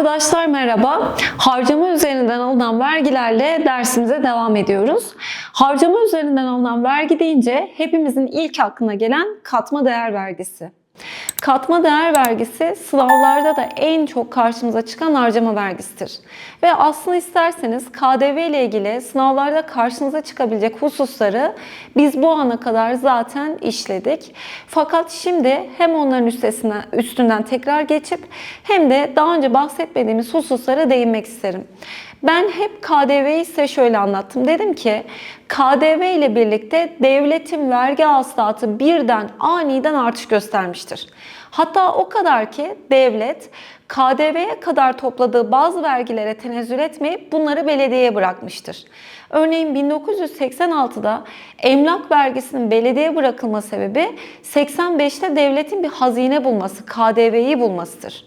Arkadaşlar merhaba. Harcama üzerinden alınan vergilerle dersimize devam ediyoruz. Harcama üzerinden alınan vergi deyince hepimizin ilk aklına gelen katma değer vergisi. Katma değer vergisi sınavlarda da en çok karşımıza çıkan harcama vergisidir. Ve aslında isterseniz KDV ile ilgili sınavlarda karşınıza çıkabilecek hususları biz bu ana kadar zaten işledik. Fakat şimdi hem onların üstesinden, üstünden tekrar geçip hem de daha önce bahsetmediğimiz hususlara değinmek isterim. Ben hep KDV'yi size şöyle anlattım. Dedim ki KDV ile birlikte devletin vergi hasılatı birden aniden artış göstermiştir. Hatta o kadar ki devlet KDV'ye kadar topladığı bazı vergilere tenezzül etmeyip bunları belediyeye bırakmıştır. Örneğin 1986'da emlak vergisinin belediye bırakılma sebebi 85'te devletin bir hazine bulması, KDV'yi bulmasıdır.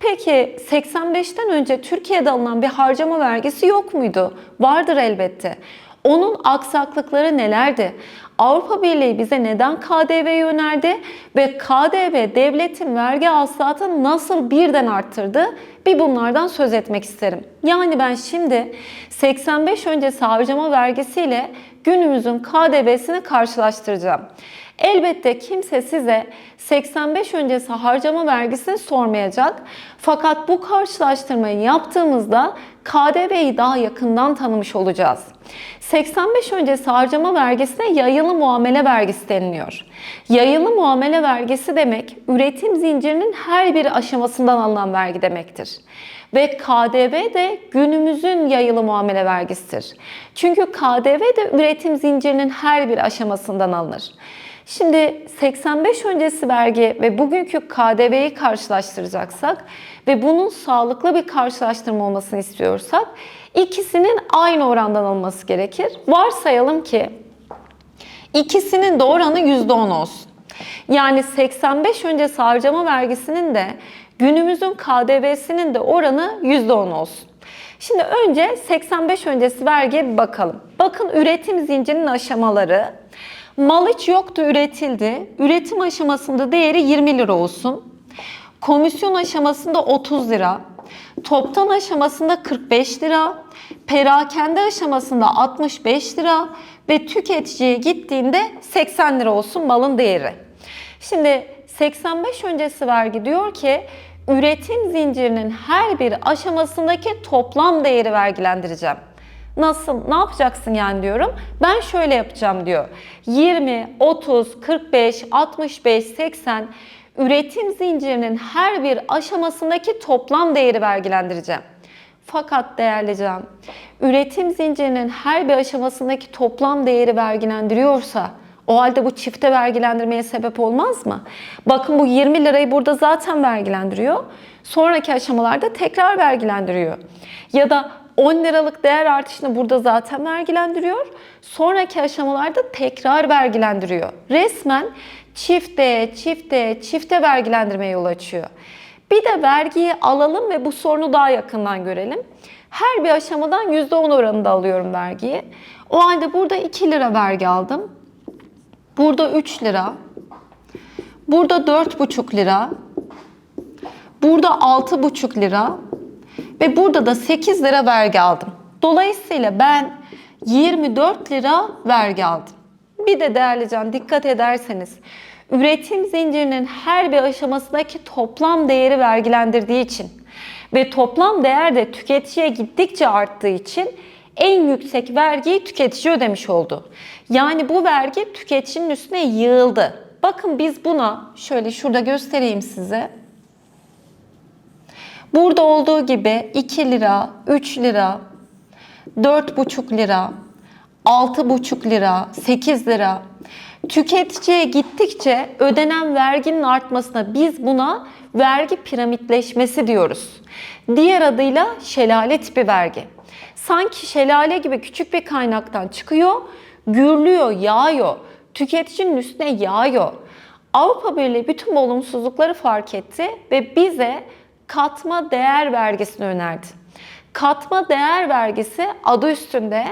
Peki 85'ten önce Türkiye'de alınan bir harcama vergisi yok muydu? Vardır elbette. Onun aksaklıkları nelerdi? Avrupa Birliği bize neden KDV'yi önerdi ve KDV devletin vergi hasılatını nasıl birden arttırdı? Bir bunlardan söz etmek isterim. Yani ben şimdi 85 öncesi harcama vergisiyle günümüzün KDV'sini karşılaştıracağım. Elbette kimse size 85 öncesi harcama vergisini sormayacak. Fakat bu karşılaştırmayı yaptığımızda KDV'yi daha yakından tanımış olacağız. 85 öncesi harcama vergisine yayılı muamele vergisi deniliyor. Yayılı muamele vergisi demek üretim zincirinin her bir aşamasından alınan vergi demektir. Ve KDV de günümüzün yayılı muamele vergisidir. Çünkü KDV de üretim zincirinin her bir aşamasından alınır. Şimdi 85 öncesi vergi ve bugünkü KDV'yi karşılaştıracaksak ve bunun sağlıklı bir karşılaştırma olmasını istiyorsak ikisinin aynı orandan alınması gerekir. Varsayalım ki ikisinin de oranı %10 olsun. Yani 85 öncesi harcama vergisinin de günümüzün KDV'sinin de oranı %10 olsun. Şimdi önce 85 öncesi vergiye bir bakalım. Bakın üretim zincirinin aşamaları. Mal hiç yoktu üretildi. Üretim aşamasında değeri 20 lira olsun. Komisyon aşamasında 30 lira. Toptan aşamasında 45 lira. Perakende aşamasında 65 lira. Ve tüketiciye gittiğinde 80 lira olsun malın değeri. Şimdi 85 öncesi vergi diyor ki üretim zincirinin her bir aşamasındaki toplam değeri vergilendireceğim. Nasıl? Ne yapacaksın yani diyorum. Ben şöyle yapacağım diyor. 20, 30, 45, 65, 80 üretim zincirinin her bir aşamasındaki toplam değeri vergilendireceğim. Fakat değerli can, üretim zincirinin her bir aşamasındaki toplam değeri vergilendiriyorsa o halde bu çifte vergilendirmeye sebep olmaz mı? Bakın bu 20 lirayı burada zaten vergilendiriyor. Sonraki aşamalarda tekrar vergilendiriyor. Ya da 10 liralık değer artışını burada zaten vergilendiriyor. Sonraki aşamalarda tekrar vergilendiriyor. Resmen çifte, çifte, çifte vergilendirmeye yol açıyor. Bir de vergiyi alalım ve bu sorunu daha yakından görelim. Her bir aşamadan %10 oranında alıyorum vergiyi. O halde burada 2 lira vergi aldım. Burada 3 lira. Burada 4,5 lira. Burada 6,5 lira. Ve burada da 8 lira vergi aldım. Dolayısıyla ben 24 lira vergi aldım. Bir de değerli can dikkat ederseniz üretim zincirinin her bir aşamasındaki toplam değeri vergilendirdiği için ve toplam değer de tüketiciye gittikçe arttığı için en yüksek vergiyi tüketici ödemiş oldu. Yani bu vergi tüketicinin üstüne yığıldı. Bakın biz buna şöyle şurada göstereyim size. Burada olduğu gibi 2 lira, 3 lira, 4,5 lira, 6,5 lira, 8 lira tüketiciye gittikçe ödenen verginin artmasına biz buna vergi piramitleşmesi diyoruz. Diğer adıyla şelale tipi vergi. Sanki şelale gibi küçük bir kaynaktan çıkıyor, gürlüyor, yağıyor, tüketicinin üstüne yağıyor. Avrupa Birliği bütün bu olumsuzlukları fark etti ve bize katma değer vergisini önerdi. Katma değer vergisi adı üstünde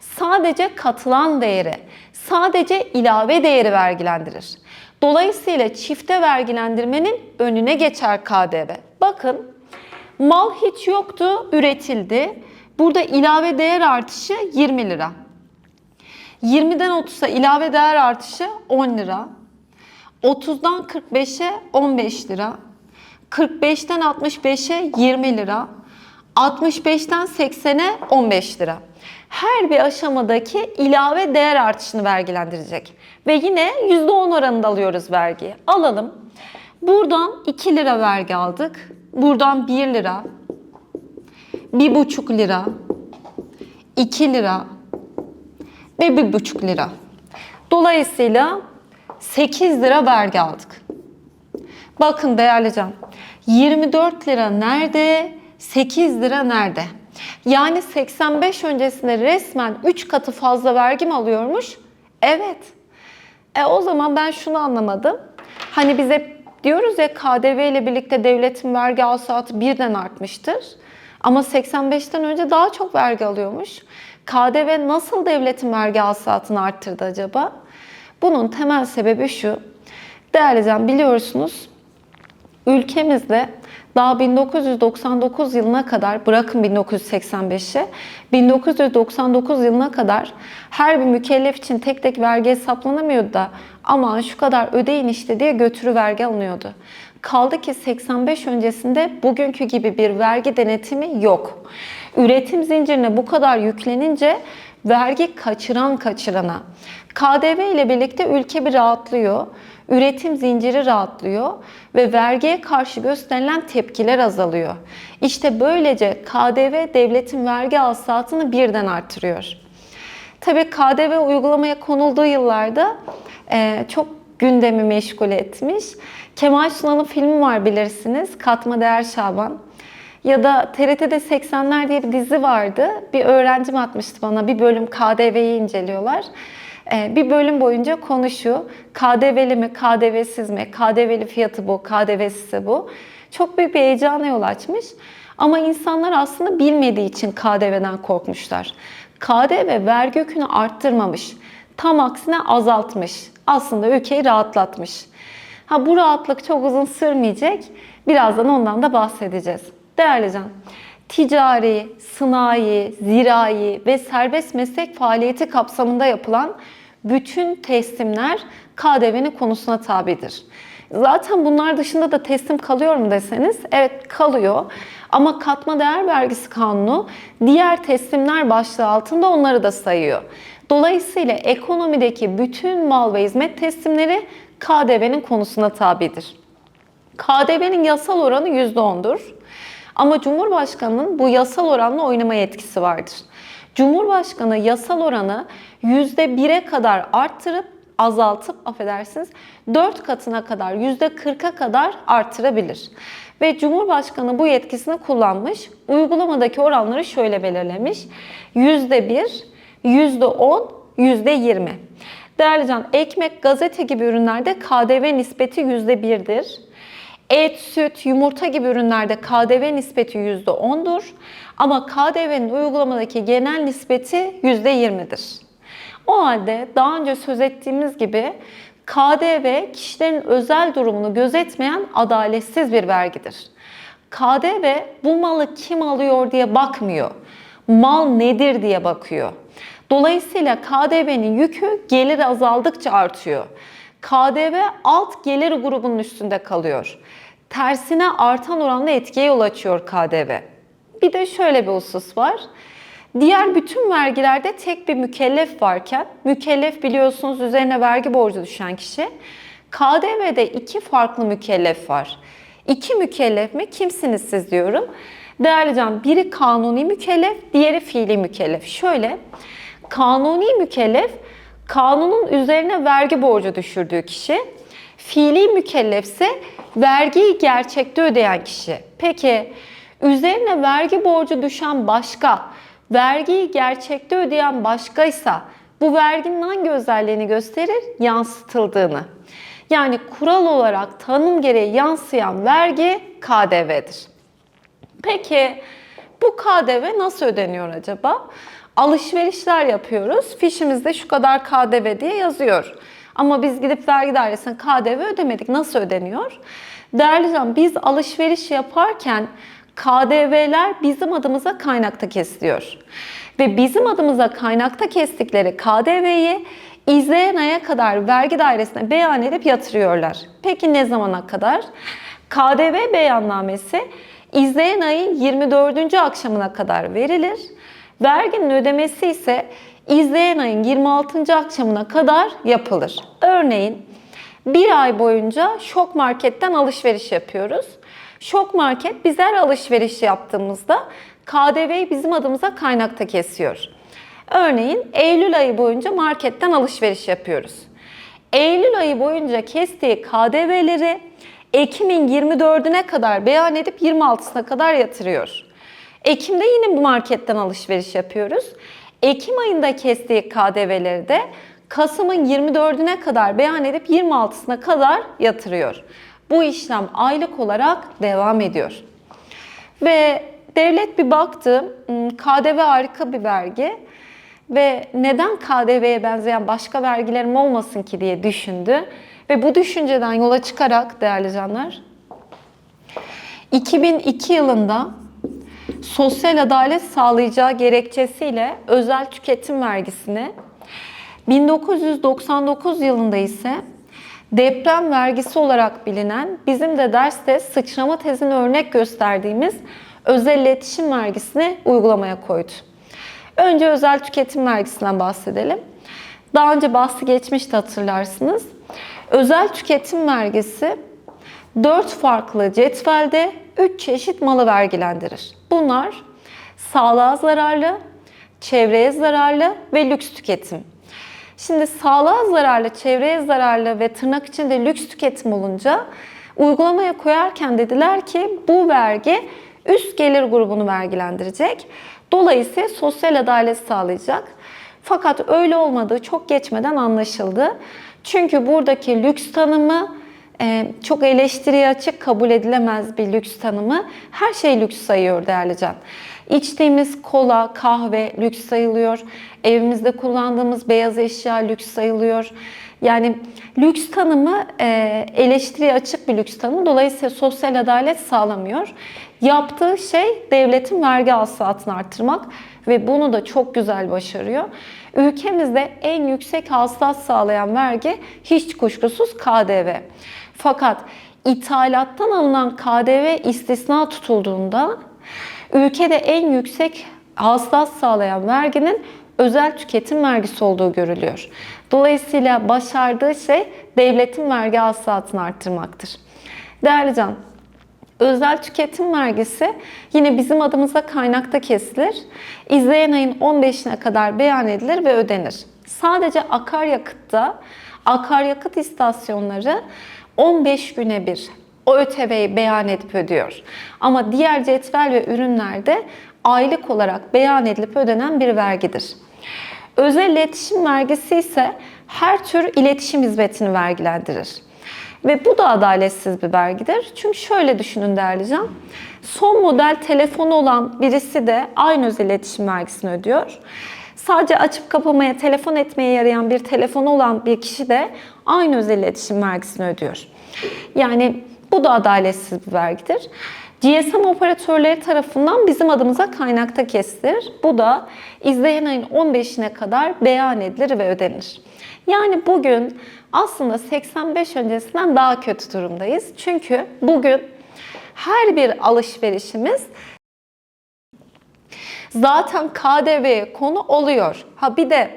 sadece katılan değeri, sadece ilave değeri vergilendirir. Dolayısıyla çifte vergilendirmenin önüne geçer KDV. Bakın Mal hiç yoktu, üretildi. Burada ilave değer artışı 20 lira. 20'den 30'a ilave değer artışı 10 lira. 30'dan 45'e 15 lira. 45'ten 65'e 20 lira. 65'ten 80'e 15 lira. Her bir aşamadaki ilave değer artışını vergilendirecek. Ve yine %10 oranında alıyoruz vergiyi. Alalım. Buradan 2 lira vergi aldık. Buradan 1 lira. 1,5 lira. 2 lira. Ve 1,5 lira. Dolayısıyla 8 lira vergi aldık. Bakın değerli can. 24 lira nerede? 8 lira nerede? Yani 85 öncesinde resmen 3 katı fazla vergi mi alıyormuş? Evet. E o zaman ben şunu anlamadım. Hani biz hep diyoruz ya KDV ile birlikte devletin vergi alsatı birden artmıştır. Ama 85'ten önce daha çok vergi alıyormuş. KDV nasıl devletin vergi alsatını arttırdı acaba? Bunun temel sebebi şu. Değerli can biliyorsunuz ülkemizde daha 1999 yılına kadar bırakın 1985'i 1999 yılına kadar her bir mükellef için tek tek vergi hesaplanamıyordu da aman şu kadar ödeyin işte diye götürü vergi alınıyordu. Kaldı ki 85 öncesinde bugünkü gibi bir vergi denetimi yok. Üretim zincirine bu kadar yüklenince vergi kaçıran kaçırana. KDV ile birlikte ülke bir rahatlıyor. Üretim zinciri rahatlıyor ve vergiye karşı gösterilen tepkiler azalıyor. İşte böylece KDV devletin vergi alsatını birden artırıyor. Tabii KDV uygulamaya konulduğu yıllarda e, çok gündemi meşgul etmiş. Kemal Sunal'ın filmi var bilirsiniz. Katma Değer Şaban. Ya da TRT'de 80'ler diye bir dizi vardı. Bir öğrencim atmıştı bana. Bir bölüm KDV'yi inceliyorlar. Ee, bir bölüm boyunca konuşuyor. KDV'li mi, KDV'siz mi, KDV'li fiyatı bu, KDV'siz bu. Çok büyük bir heyecana yol açmış. Ama insanlar aslında bilmediği için KDV'den korkmuşlar. KDV vergi yükünü arttırmamış. Tam aksine azaltmış. Aslında ülkeyi rahatlatmış. Ha bu rahatlık çok uzun sürmeyecek. Birazdan ondan da bahsedeceğiz. Değerli can, ticari, sanayi, zirai ve serbest meslek faaliyeti kapsamında yapılan bütün teslimler KDV'nin konusuna tabidir. Zaten bunlar dışında da teslim kalıyor mu deseniz, evet kalıyor. Ama katma değer vergisi kanunu diğer teslimler başlığı altında onları da sayıyor. Dolayısıyla ekonomideki bütün mal ve hizmet teslimleri KDV'nin konusuna tabidir. KDV'nin yasal oranı %10'dur. Ama Cumhurbaşkanı'nın bu yasal oranla oynama yetkisi vardır. Cumhurbaşkanı yasal oranı %1'e kadar arttırıp azaltıp affedersiniz 4 katına kadar %40'a kadar artırabilir. Ve Cumhurbaşkanı bu yetkisini kullanmış. Uygulamadaki oranları şöyle belirlemiş. %1, %10, %20. Değerli can, ekmek, gazete gibi ürünlerde KDV nispeti %1'dir. Et, süt, yumurta gibi ürünlerde KDV nispeti %10'dur. Ama KDV'nin uygulamadaki genel nispeti %20'dir. O halde daha önce söz ettiğimiz gibi KDV kişilerin özel durumunu gözetmeyen adaletsiz bir vergidir. KDV bu malı kim alıyor diye bakmıyor. Mal nedir diye bakıyor. Dolayısıyla KDV'nin yükü gelir azaldıkça artıyor. KDV alt gelir grubunun üstünde kalıyor. Tersine artan oranla etkiye yol açıyor KDV. Bir de şöyle bir husus var. Diğer bütün vergilerde tek bir mükellef varken, mükellef biliyorsunuz üzerine vergi borcu düşen kişi. KDV'de iki farklı mükellef var. İki mükellef mi? Kimsiniz siz diyorum. Değerli can, biri kanuni mükellef, diğeri fiili mükellef. Şöyle, kanuni mükellef kanunun üzerine vergi borcu düşürdüğü kişi, fiili mükellefse vergiyi gerçekte ödeyen kişi. Peki üzerine vergi borcu düşen başka, vergiyi gerçekte ödeyen başkaysa bu verginin hangi özelliğini gösterir? Yansıtıldığını. Yani kural olarak tanım gereği yansıyan vergi KDV'dir. Peki bu KDV nasıl ödeniyor acaba? Alışverişler yapıyoruz. Fişimizde şu kadar KDV diye yazıyor. Ama biz gidip vergi dairesine KDV ödemedik. Nasıl ödeniyor? Değerli canım biz alışveriş yaparken KDV'ler bizim adımıza kaynakta kesiliyor. Ve bizim adımıza kaynakta kestikleri KDV'yi izleyen aya kadar vergi dairesine beyan edip yatırıyorlar. Peki ne zamana kadar? KDV beyannamesi izleyen ayın 24. akşamına kadar verilir. Verginin ödemesi ise izleyen ayın 26. akşamına kadar yapılır. Örneğin bir ay boyunca şok marketten alışveriş yapıyoruz. Şok market biz her alışveriş yaptığımızda KDV'yi bizim adımıza kaynakta kesiyor. Örneğin Eylül ayı boyunca marketten alışveriş yapıyoruz. Eylül ayı boyunca kestiği KDV'leri Ekim'in 24'üne kadar beyan edip 26'sına kadar yatırıyor. Ekim'de yine bu marketten alışveriş yapıyoruz. Ekim ayında kestiği KDV'leri de Kasım'ın 24'üne kadar beyan edip 26'sına kadar yatırıyor. Bu işlem aylık olarak devam ediyor. Ve devlet bir baktı, "Hmm, KDV harika bir vergi ve neden KDV'ye benzeyen başka vergilerim olmasın ki diye düşündü. Ve bu düşünceden yola çıkarak değerli canlar, 2002 yılında sosyal adalet sağlayacağı gerekçesiyle özel tüketim vergisini 1999 yılında ise deprem vergisi olarak bilinen bizim de derste sıçrama tezini örnek gösterdiğimiz özel iletişim vergisini uygulamaya koydu. Önce özel tüketim vergisinden bahsedelim. Daha önce bahsi geçmişti hatırlarsınız. Özel tüketim vergisi 4 farklı cetvelde 3 çeşit malı vergilendirir. Bunlar sağlığa zararlı, çevreye zararlı ve lüks tüketim. Şimdi sağlığa zararlı, çevreye zararlı ve tırnak içinde lüks tüketim olunca uygulamaya koyarken dediler ki bu vergi üst gelir grubunu vergilendirecek. Dolayısıyla sosyal adalet sağlayacak. Fakat öyle olmadığı çok geçmeden anlaşıldı. Çünkü buradaki lüks tanımı çok eleştiriye açık kabul edilemez bir lüks tanımı. Her şey lüks sayıyor değerli can. İçtiğimiz kola, kahve lüks sayılıyor. Evimizde kullandığımız beyaz eşya lüks sayılıyor. Yani lüks tanımı e, eleştiriye açık bir lüks tanımı. Dolayısıyla sosyal adalet sağlamıyor. Yaptığı şey devletin vergi hasılatını arttırmak ve bunu da çok güzel başarıyor. Ülkemizde en yüksek hasılat sağlayan vergi hiç kuşkusuz KDV. Fakat ithalattan alınan KDV istisna tutulduğunda ülkede en yüksek hasılat sağlayan verginin özel tüketim vergisi olduğu görülüyor. Dolayısıyla başardığı şey devletin vergi hasılatını arttırmaktır. Değerli Can, Özel tüketim vergisi yine bizim adımıza kaynakta kesilir. İzleyen ayın 15'ine kadar beyan edilir ve ödenir. Sadece akaryakıtta akaryakıt istasyonları 15 güne bir o ÖTV'yi beyan edip ödüyor. Ama diğer cetvel ve ürünlerde aylık olarak beyan edilip ödenen bir vergidir. Özel iletişim vergisi ise her tür iletişim hizmetini vergilendirir. Ve bu da adaletsiz bir vergidir. Çünkü şöyle düşünün değerli can. Son model telefonu olan birisi de aynı özel iletişim vergisini ödüyor. Sadece açıp kapamaya, telefon etmeye yarayan bir telefonu olan bir kişi de aynı özel iletişim vergisini ödüyor. Yani bu da adaletsiz bir vergidir. GSM operatörleri tarafından bizim adımıza kaynakta kesilir. Bu da izleyen ayın 15'ine kadar beyan edilir ve ödenir. Yani bugün aslında 85 öncesinden daha kötü durumdayız. Çünkü bugün her bir alışverişimiz zaten KDV konu oluyor. Ha bir de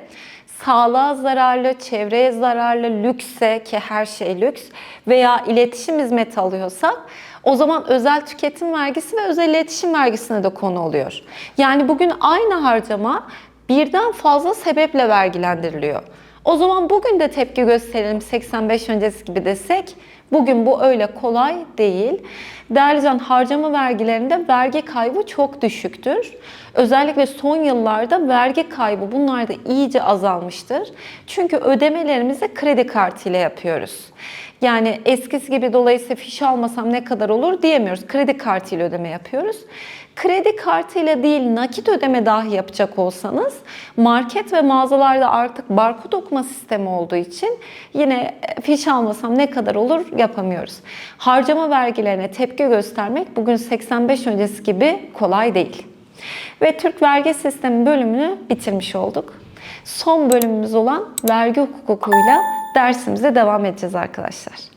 sağlığa zararlı, çevreye zararlı, lükse ki her şey lüks veya iletişim hizmeti alıyorsak o zaman özel tüketim vergisi ve özel iletişim vergisine de konu oluyor. Yani bugün aynı harcama birden fazla sebeple vergilendiriliyor. O zaman bugün de tepki gösterelim 85 öncesi gibi desek bugün bu öyle kolay değil. Değerli can harcama vergilerinde vergi kaybı çok düşüktür. Özellikle son yıllarda vergi kaybı bunlarda iyice azalmıştır. Çünkü ödemelerimizi kredi kartı ile yapıyoruz. Yani eskisi gibi dolayısıyla fiş almasam ne kadar olur diyemiyoruz. Kredi kartı ile ödeme yapıyoruz. Kredi kartıyla değil nakit ödeme dahi yapacak olsanız market ve mağazalarda artık barkod okuma sistemi olduğu için yine fiş almasam ne kadar olur yapamıyoruz. Harcama vergilerine tepki göstermek bugün 85 öncesi gibi kolay değil. Ve Türk vergi sistemi bölümünü bitirmiş olduk. Son bölümümüz olan vergi hukukuyla dersimize devam edeceğiz arkadaşlar.